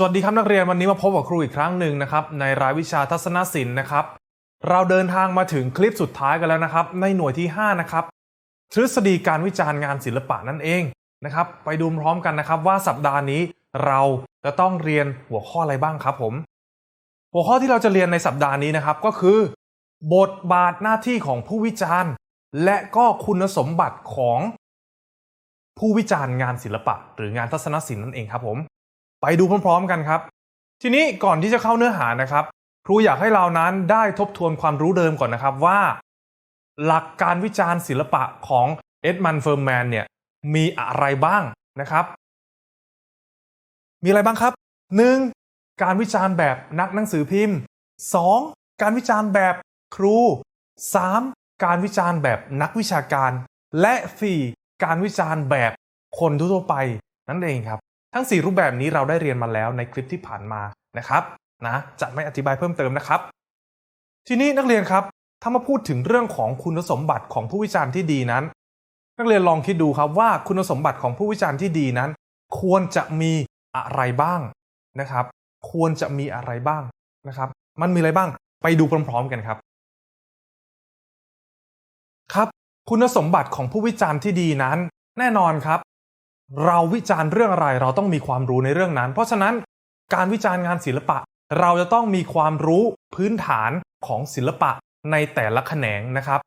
สวัสดีครับนักเรียนวันนี้มาพบกับครูอีกครั้งหนึ่งนะครับในรายวิชาทัศนศิลป์นะครับ เราเดินทางมาถึงคลิปสุดท้ายกันแล้วนะครับ ในหน่วยที่ 5 นะครับ ทฤษฎีการวิจารณ์งานศิลปะนั่นเองนะครับ ไปดูพร้อมกันนะครับว่าสัปดาห์นี้เราจะต้องเรียนหัวข้ออะไรบ้างครับผม หัวข้อที่เราจะเรียนในสัปดาห์นี้นะครับก็คือ บทบาทหน้าที่ของผู้วิจารณ์ และก็คุณสมบัติของ ผู้วิจารณ์งานศิลปะ หรืองานทัศนศิลป์นั่นเองครับผม ไปดูพร้อมๆกันครับ ทีนี้ก่อนที่จะเข้าเนื้อหานะครับ ครูอยากให้เรานั้นได้ทบทวนความรู้เดิมก่อนนะครับว่า หลักการวิจารณ์ศิลปะของเอ็ดมันเฟิร์แมนเนี่ยมีอะไรบ้างนะครับ มีอะไรบ้างครับ 1. การวิจารณ์แบบนักหนังสือพิมพ์ 2. การวิจารณ์แบบครู 3. การวิจารณ์แบบนักวิชาการ และ 4. การวิจารณ์แบบคนทั่วไปนั่นเองครับ ทั้ง 4 รูปแบบนี้เราได้เรียนมาแล้วในคลิปที่ผ่านมานะครับนะจะไม่อธิบายเพิ่มเติมนะครับ ทีนี้นักเรียนครับ ถ้ามาพูดถึงเรื่องของคุณสมบัติของผู้วิจารณ์ที่ดีนั้น นักเรียนลองคิดดูครับว่าคุณสมบัติของผู้วิจารณ์ที่ดีนั้น ควรจะมีอะไรบ้างนะครับ ควรจะมีอะไรบ้างนะครับ มันมีอะไรบ้างไปดูพร้อม ๆ กันครับครับ คุณสมบัติของผู้วิจารณ์ที่ดีนั้น แน่นอนครับ เราวิจารณ์เรื่องอะไรเราต้องมีความรู้ในเรื่องนั้น เพราะฉะนั้นการวิจารณ์งานศิลปะ เราจะต้องมีความรู้พื้นฐานของศิลปะในแต่ละแขนงนะครับ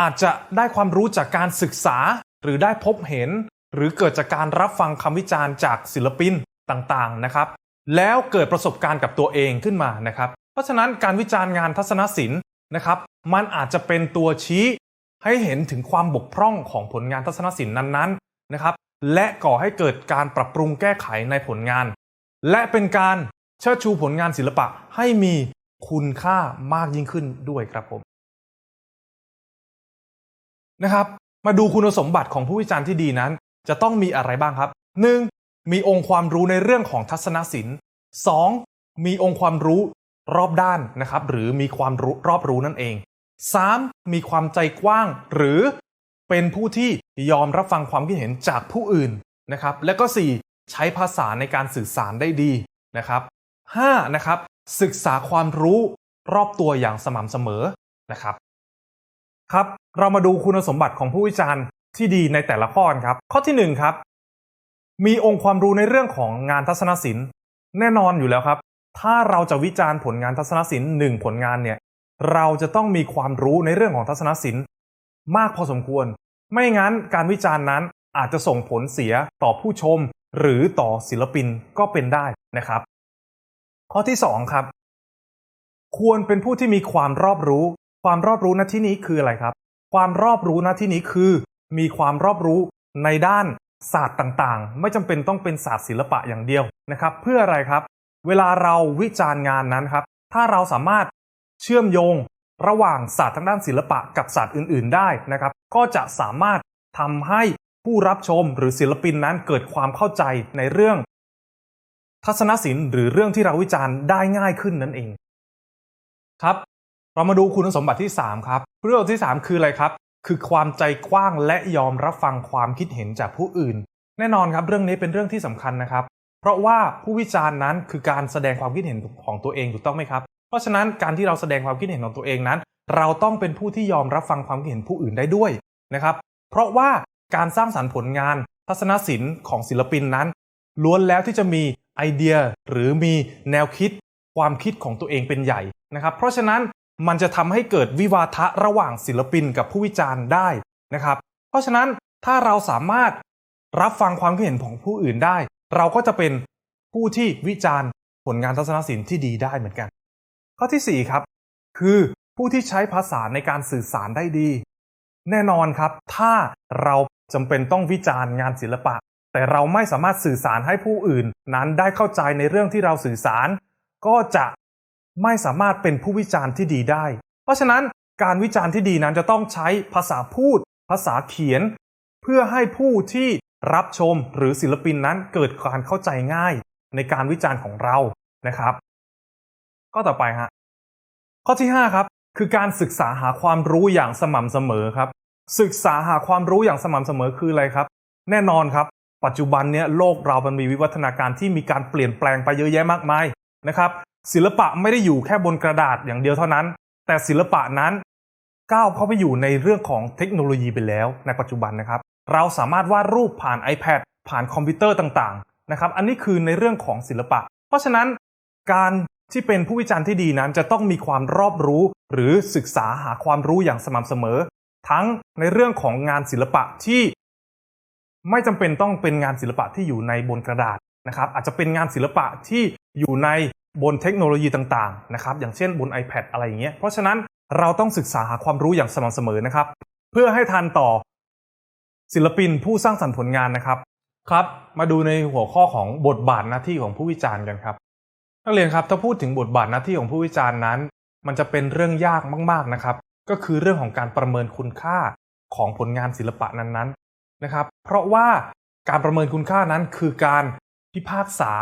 อาจจะได้ความรู้จากการศึกษาหรือได้พบเห็น หรือเกิดจากการรับฟังคำวิจารณ์จากศิลปินต่างๆนะครับ แล้วเกิดประสบการณ์กับตัวเองขึ้นมานะครับ เพราะฉะนั้นการวิจารณ์งานทัศนศิลป์นะครับ มันอาจจะเป็นตัวชี้ให้เห็นถึงความบกพร่องของผลงานทัศนศิลป์นั้นๆนะครับ และก่อให้เกิดการปรับปรุงแก้ไขในผลงาน และเป็นการเชิดชูผลงานศิลปะให้มีคุณค่ามากยิ่งขึ้นด้วยครับผมนะครับ มาดูคุณสมบัติของผู้วิจารณ์ที่ดีนั้น จะต้องมีอะไรบ้างครับ 1. มีองค์ความรู้ในเรื่องของทัศนศิลป์ 2. มีองค์ความรู้รอบด้านนะครับ หรือมีความรู้รอบรู้นั่นเอง 3. มีความใจกว้างหรือ เป็นผู้ที่ยอมรับฟังความคิดเห็นจากผู้อื่นนะครับ และก็ 4. ใช้ภาษาในการสื่อสารได้ดีนะครับ 5. นะครับศึกษาความรู้รอบตัวอย่างสม่ำเสมอนะครับ ครับ เรามาดูคุณสมบัติของผู้วิจารณ์ที่ดีในแต่ละข้อกันครับ ข้อที่1ครับมีองค์ความรู้ในเรื่องของงานทัศนศิลป์ แน่นอนอยู่แล้วครับ ถ้าเราจะวิจารณ์ผลงานทัศนศิลป์หนึ่งผลงานเนี่ยเราจะต้องมีความรู้ในเรื่องของทัศนศิลป์ มากพอสมควร ไม่งั้นการวิจารณ์นั้นอาจจะส่งผลเสียต่อผู้ชม หรือต่อศิลปินก็เป็นได้นะครับ ข้อที่ 2 ครับ ควรเป็นผู้ที่มีความรอบรู้ ความรอบรู้ณที่นี้คืออะไรครับ ความรอบรู้ณที่นี้คือ มีความรอบรู้ในด้านศาสตร์ต่างๆ ไม่จำเป็นต้องเป็นศาสตร์ศิลปะอย่างเดียวนะครับ เพื่ออะไรครับ เวลาเราวิจารณ์งานนั้นครับ ถ้าเราสามารถเชื่อมโยง ระหว่างศาสตร์ทางด้านศิลปะกับศาสตร์อื่น ๆ ได้นะครับ ก็จะสามารถทำให้ผู้รับชมหรือศิลปินนั้นเกิดความเข้าใจในเรื่อง ทัศนศิลป์หรือเรื่องที่เราวิจารณ์ได้ง่ายขึ้นนั่นเอง ครับ เรามาดูคุณสมบัติที่ 3 ครับเรื่องที่ 3 คืออะไรครับ คือความใจกว้างและยอมรับฟังความคิดเห็นจากผู้อื่น แน่นอนครับเรื่องนี้เป็นเรื่องที่สำคัญนะครับ เพราะว่าผู้วิจารณ์นั้นคือการแสดงความคิดเห็นของตัวเองถูกต้องไหมครับ เพราะฉะนั้นการที่เราแสดงความคิดเห็นของตัวเองนั้น เราต้องเป็นผู้ที่ยอมรับฟังความคิดเห็นผู้อื่นได้ด้วยนะครับ เพราะว่าการสร้างสรรค์ผลงาน ทัศนศิลป์ของศิลปินนั้น ล้วนแล้วที่จะมีไอเดียหรือมีแนวคิดความคิดของตัวเองเป็นใหญ่นะครับ เพราะฉะนั้นมันจะทำให้เกิดวิวาทะระหว่างศิลปินกับผู้วิจารณ์ได้นะครับ เพราะฉะนั้นถ้าเราสามารถรับฟังความคิดเห็นของผู้อื่นได้ เราก็จะเป็นผู้ที่วิจารณ์ผลงานทัศนศิลป์ที่ดีได้เหมือนกัน ข้อที่ 4 ครับ คือผู้ที่ใช้ภาษาในการสื่อสารได้ดี แน่นอนครับ ถ้าเราจำเป็นต้องวิจารณ์งานศิลปะ แต่เราไม่สามารถสื่อสารให้ผู้อื่น นั้นได้เข้าใจในเรื่องที่เราสื่อสาร ก็จะไม่สามารถเป็นผู้วิจารณ์ที่ดีได้ เพราะฉะนั้นการวิจารณ์ที่ดีนั้นจะต้องใช้ภาษาพูด ภาษาเขียน เพื่อให้ผู้ที่รับชมหรือศิลปินนั้นเกิดการเข้าใจง่ายในการวิจารณ์ของเรานะครับ ข้อต่อไปฮะข้อที่ 5 ครับ คือการศึกษาหาความรู้อย่างสม่ำเสมอครับ ศึกษาหาความรู้อย่างสม่ำเสมอคืออะไรครับ แน่นอนครับ ปัจจุบันเนี่ยโลกเรามันมีวิวัฒนาการที่มีการเปลี่ยนแปลงไปเยอะแยะมากมายนะครับศิลปะไม่ได้อยู่แค่บนกระดาษอย่างเดียวเท่านั้น แต่ศิลปะนั้นก้าวเข้าไปอยู่ในเรื่องของเทคโนโลยีไปแล้วในปัจจุบันนะครับ เราสามารถวาดรูปผ่าน iPad ผ่านคอมพิวเตอร์ต่างๆนะครับ อันนี้คือในเรื่องของศิลปะ เพราะฉะนั้นการ ที่เป็นผู้วิจารณ์ที่ดีนั้นจะต้องมีความรอบรู้ หรือศึกษาหาความรู้อย่างสม่ำเสมอ ทั้งในเรื่องของงานศิลปะที่ไม่จำเป็นต้องเป็นงานศิลปะที่อยู่ในบนกระดาษนะครับ อาจจะเป็นงานศิลปะที่อยู่ในบนเทคโนโลยีต่างๆนะครับ อย่างเช่นบน iPad อะไรอย่างเงี้ยเพราะฉะนั้นเราต้องศึกษาหาความรู้อย่างสม่ำเสมอนะครับ เพื่อให้ทันต่อศิลปินผู้สร้างสรรค์ผลงานนะครับครับ มาดูในหัวข้อของบทบาทหน้าที่ของผู้วิจารณ์กันครับ นักเรียนครับถ้าพูดถึงบทบาทหน้าที่ของผู้วิจารณ์นั้น มันจะเป็นเรื่องยากมากๆนะครับ ก็คือเรื่องของการประเมินคุณค่าของผลงานศิลปะนั้นๆนะครับ เพราะว่าการประเมินคุณค่านั้นคือการพิพากษา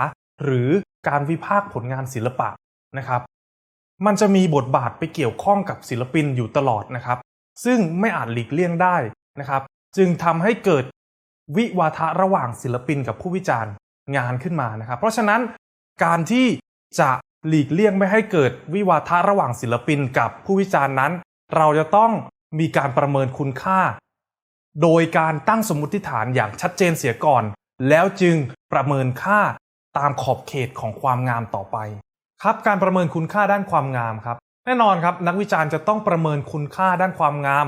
หรือการวิพากษ์ผลงานศิลปะนะครับ มันจะมีบทบาทไปเกี่ยวข้องกับศิลปินอยู่ตลอดนะครับ ซึ่งไม่อาจหลีกเลี่ยงได้นะครับ จึงทำให้เกิดวิวาทะระหว่างศิลปินกับผู้วิจารณ์งานขึ้นมานะครับ เพราะฉะนั้นการที่ จะหลีกเลี่ยงไม่ให้เกิดวิวาทะระหว่างศิลปินกับผู้วิจารณ์นั้น เราจะต้องมีการประเมินคุณค่า โดยการตั้งสมมติฐานอย่างชัดเจนเสียก่อน แล้วจึงประเมินค่าตามขอบเขตของความงามต่อไป ครับการประเมินคุณค่าด้านความงามครับ แน่นอนครับนักวิจารณ์จะต้องประเมินคุณค่าด้านความงาม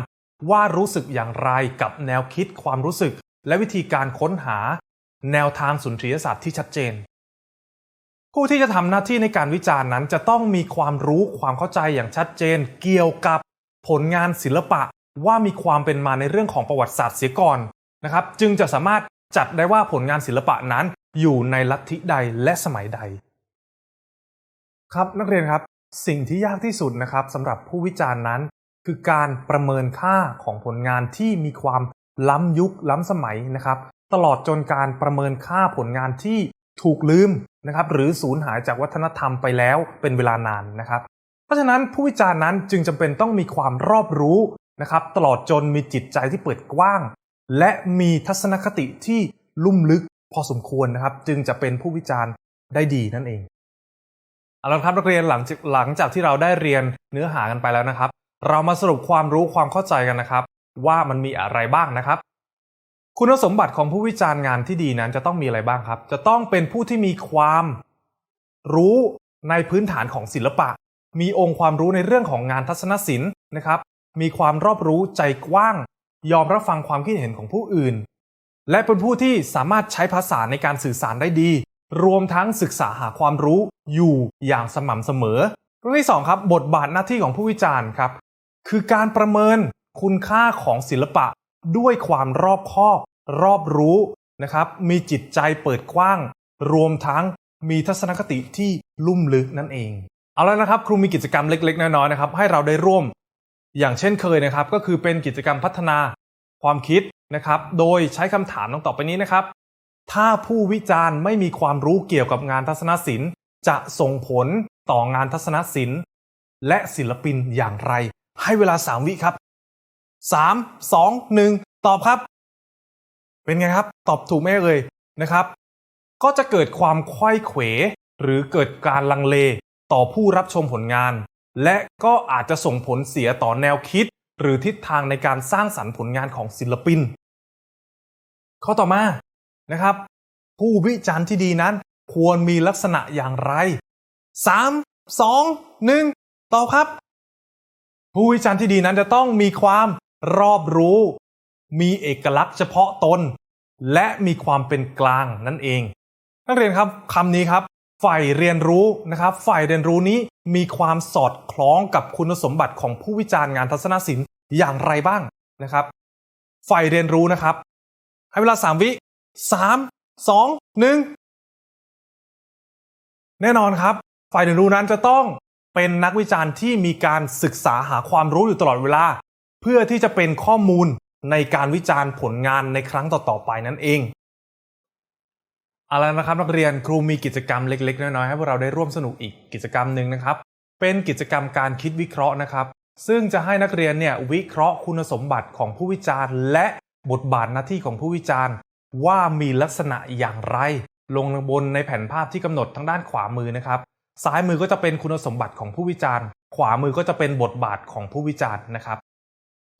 ว่ารู้สึกอย่างไรกับแนวคิดความรู้สึก และวิธีการค้นหา แนวทางสุนทรียศาสตร์ที่ชัดเจน ผู้ที่จะทำหน้าที่ในการวิจารณ์นั้น จะต้องมีความรู้ความเข้าใจอย่างชัดเจน เกี่ยวกับผลงานศิลปะว่ามีความเป็นมาในเรื่องของประวัติศาสตร์เสียก่อนนะครับ จึงจะสามารถจัดได้ว่าผลงานศิลปะนั้นอยู่ในลัทธิใดและสมัยใด ครับนักเรียนครับ สิ่งที่ยากที่สุดนะครับสำหรับผู้วิจารณ์นั้น คือการประเมินค่าของผลงานที่มีความล้ำยุคล้ำสมัยนะครับ ตลอดจนการประเมินค่าผลงานที่ ถูกลืมนะครับหรือสูญหายจากวัฒนธรรมไปแล้วเป็นเวลานานนะครับ เพราะฉะนั้นผู้วิจารณ์นั้นจึงจำเป็นต้องมีความรอบรู้นะครับตลอดจนมีจิตใจที่เปิดกว้าง และมีทัศนคติที่ลุ่มลึกพอสมควรนะครับ จึงจะเป็นผู้วิจารณ์ได้ดีนั่นเองเอาละครับนักเรียนหลังจากหลังจากที่เราได้เรียนเนื้อหากันไปแล้วนะครับ เรามาสรุปความรู้ความเข้าใจกันนะครับ ว่ามันมีอะไรบ้างนะครับ คุณสมบัติของผู้วิจารณ์งานที่ดีนั้นจะต้องมีอะไรบ้างครับ จะต้องเป็นผู้ที่มีความรู้ในพื้นฐานของศิลปะ มีองค์ความรู้ในเรื่องของงานทัศนศิลป์นะครับ มีความรอบรู้ใจกว้าง ยอมรับฟังความคิดเห็นของผู้อื่น และเป็นผู้ที่สามารถใช้ภาษาในการสื่อสารได้ดี รวมทั้งศึกษาหาความรู้อยู่อย่างสม่ำเสมอเรื่องที่สองครับบทบาทหน้าที่ของผู้วิจารณ์ครับ คือการประเมินคุณค่าของศิลปะด้วยความรอบคอบ รอบรู้นะครับ มีจิตใจเปิดกว้าง รวมทั้งมีทัศนคติที่ลุ่มลึกนั่นเอง เอาแล้วนะครับ ครูมีกิจกรรมเล็ก ๆ น้อยๆนะครับ ให้เราได้ร่วม อย่างเช่นเคยนะครับ ก็คือเป็นกิจกรรมพัฒนาความคิดนะครับ โดยใช้คำถามดังต่อไปนี้นะครับ ถ้าผู้วิจารณ์ไม่มีความรู้เกี่ยวกับงานทัศนศิลป์ จะส่งผลต่องานทัศนศิลป์ และศิลปินอย่างไร ให้เวลา 3 วิครับ 3 2 1 ตอบครับ เป็นไงครับ ตอบถูกไหมเอ่ยนะครับ ก็จะเกิดความควยเขว หรือเกิดการลังเลต่อผู้รับชมผลงาน และก็อาจจะส่งผลเสียต่อแนวคิด หรือทิศทางในการสร้างสรรค์ผลงานของศิลปิน ข้อต่อมานะครับ ผู้วิจารณ์ที่ดีนั้น ควรมีลักษณะอย่างไร 3 2 1ตอบครับ ผู้วิจารณ์ที่ดีนั้นจะต้องมีความรอบรู้ มีเอกลักษณ์เฉพาะตน และมีความเป็นกลางนั่นเอง นักเรียนครับคำนี้ครับ ฝ่ายเรียนรู้นะครับ ฝ่ายเรียนรู้นี้มีความสอดคล้องกับคุณสมบัติของผู้วิจารณ์งานทัศนศิลป์อย่างไรบ้างนะครับ ฝ่ายเรียนรู้นะครับ ให้เวลา 3 วิ 3 2 1 แน่นอนครับ ฝ่ายเรียนรู้นั้นจะต้องเป็นนักวิจารณ์ที่มีการศึกษาหาความรู้อยู่ตลอดเวลา เพื่อที่จะเป็นข้อมูล ในการวิจารณ์ผลงานในครั้งต่อๆไปนั่นเองเอาละนะครับนักเรียนครูมีกิจกรรมเล็กๆ น้อยๆให้พวกเราได้ร่วมสนุกอีกกิจกรรมหนึ่งนะครับ เป็นกิจกรรมการคิดวิเคราะห์นะครับ ซึ่งจะให้นักเรียนเนี่ยวิเคราะห์คุณสมบัติของผู้วิจารณ์ และบทบาทหน้าที่ของผู้วิจารณ์ ว่ามีลักษณะอย่างไร ลงบนในแผนภาพที่กำหนดทางด้านขวามือนะครับ ซ้ายมือก็จะเป็นคุณสมบัติของผู้วิจารณ์ ขวามือก็จะเป็นบทบาทของผู้วิจารณ์นะครับ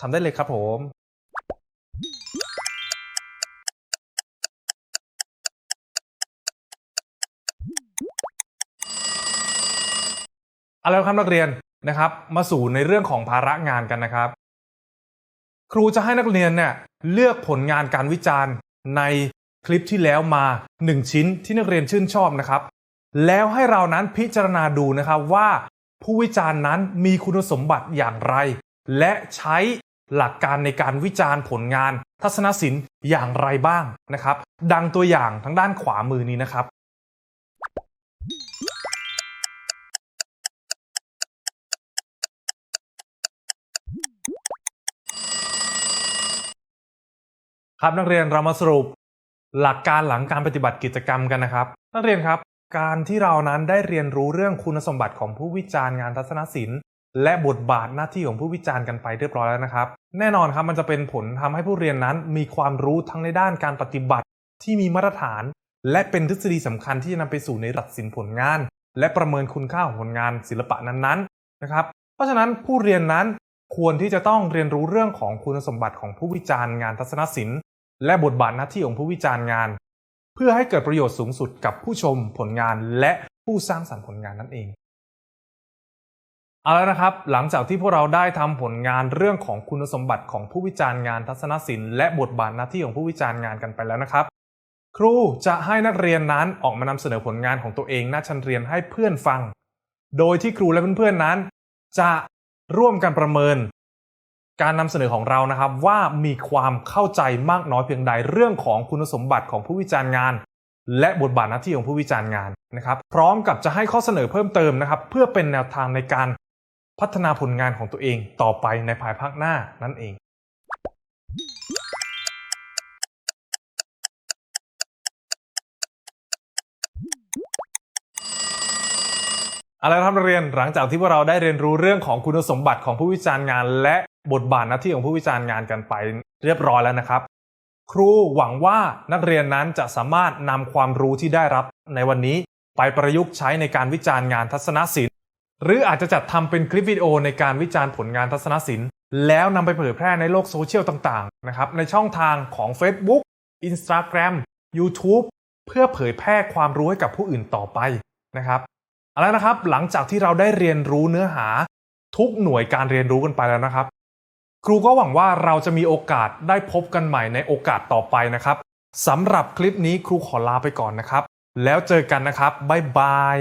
ทำได้เลยครับผม เอาละครับนักเรียนนะครับมาสู่ในเรื่องของภาระงานกันนะครับ ครูจะให้นักเรียนเนี่ยเลือกผลงานการวิจารณ์ในคลิปที่แล้วมา 1 ชิ้นที่นักเรียนชื่นชอบนะครับ แล้วให้เรานั้นพิจารณาดูนะครับว่า ผู้วิจารณ์นั้นมีคุณสมบัติอย่างไร และใช้หลักการในการวิจารณ์ผลงาน ทัศนศิลป์อย่างไรบ้างนะครับ ดังตัวอย่างทางด้านขวามือนี้นะครับ ครับนักเรียนเรามาสรุป หลักการหลังการปฏิบัติกิจกรรมกันนะครับ นักเรียนครับ การที่เรานั้นได้เรียนรู้เรื่องคุณสมบัติของผู้วิจารณ์งานทัศนศิลป์ และบทบาทหน้าที่ของผู้วิจารณ์กันไปเรียบร้อยแล้วนะครับ แน่นอนครับมันจะเป็นผลทำให้ผู้เรียนนั้นมีความรู้ทั้งในด้านการปฏิบัติที่มีมาตรฐาน และเป็นทฤษฎีสำคัญที่จะนำไปสู่ในตัดสินผลงาน และประเมินคุณค่าของผลงานศิลปะนั้นๆนะครับ เพราะฉะนั้นผู้เรียนนั้นควรที่จะต้องเรียนรู้เรื่องของคุณสมบัติของผู้วิจารณ์งานทัศนศิลป์ และบทบาทหน้าที่ของผู้วิจารณ์งาน เพื่อให้เกิดประโยชน์สูงสุดกับผู้ชมผลงานและผู้สร้างสรรค์ผลงานนั่นเองเอาแล้วนะครับ หลังจากที่พวกเราได้ทำผลงานเรื่องของคุณสมบัติของผู้วิจารณ์งานทัศนศิลป์และบทบาทหน้าที่ของผู้วิจารณ์งานกันไปแล้วนะครับ ครูจะให้นักเรียนนั้นออกมานำเสนอผลงานของตัวเองหน้าชั้นเรียนให้เพื่อนฟัง โดยที่ครูและเพื่อนๆนั้น จะร่วมกันประเมิน การนำเสนอของเรานะครับว่ามีความเข้าใจมากน้อยเพียงใดเรื่องของคุณสมบัติของผู้วิจารณ์งาน และบทบาทหน้าที่ของผู้วิจารณ์งานนะครับ พร้อมกับจะให้ข้อเสนอเพิ่มเติมนะครับ เพื่อเป็นแนวทางในการพัฒนาผลงานของตัวเองต่อไปในภายภาคหน้านั่นเอง เอาละครับนักเรียนหลังจากที่พวกเราได้เรียนรู้เรื่องของคุณสมบัติของผู้วิจารณ์งาน และบทบาทหน้าที่ของผู้วิจารณ์งานกันไปเรียบร้อยแล้วนะครับ ครูหวังว่านักเรียนนั้นจะสามารถนำความรู้ที่ได้รับในวันนี้ไปประยุกต์ใช้ในการวิจารณ์งานทัศนศิลป์ หรืออาจจะจัดทำเป็นคลิปวิดีโอในการวิจารณ์ผลงานทัศนศิลป์ แล้วนำไปเผยแพร่ในโลกโซเชียลต่างๆนะครับในช่องทางของ Facebook Instagram YouTube เพื่อเผยแพร่ความรู้ให้กับผู้อื่นต่อไปนะครับ เอาละนะครับ หลังจากที่เราได้เรียนรู้เนื้อหา ทุกหน่วยการเรียนรู้กันไปแล้วนะครับ ครูก็หวังว่าเราจะมีโอกาสได้พบกันใหม่ในโอกาสต่อไปนะครับสำหรับคลิปนี้ครูขอลาไปก่อนนะครับ แล้วเจอกันนะครับบ๊ายบาย